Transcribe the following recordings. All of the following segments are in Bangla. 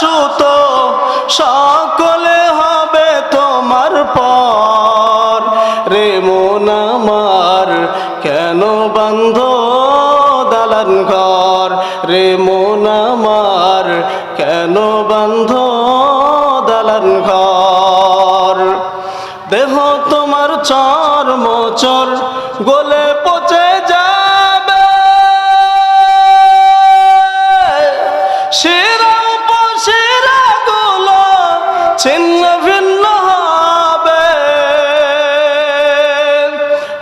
সুত সকলে হবে তোমার পর। রে মন আমার, কেন বন্ধ দালান ঘর? রে মন আমার, কেন বন্ধ দালান ঘর? দেহ তোমার চর মোচর গোলে পচে যাবে ভিন্ন হবে।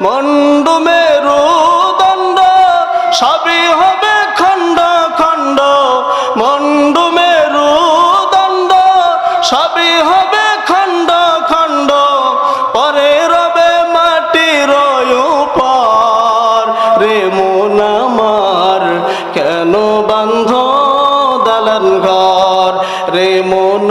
মন্ডু মেরু দণ্ড সবই হবে খণ্ড খণ্ড। মন্ডু মেরু দণ্ড সবই হবে খণ্ড খণ্ড। পরে রবে মাটির উপর। রে মন আমার, কেন বান্ধ দালান ঘর? রে মন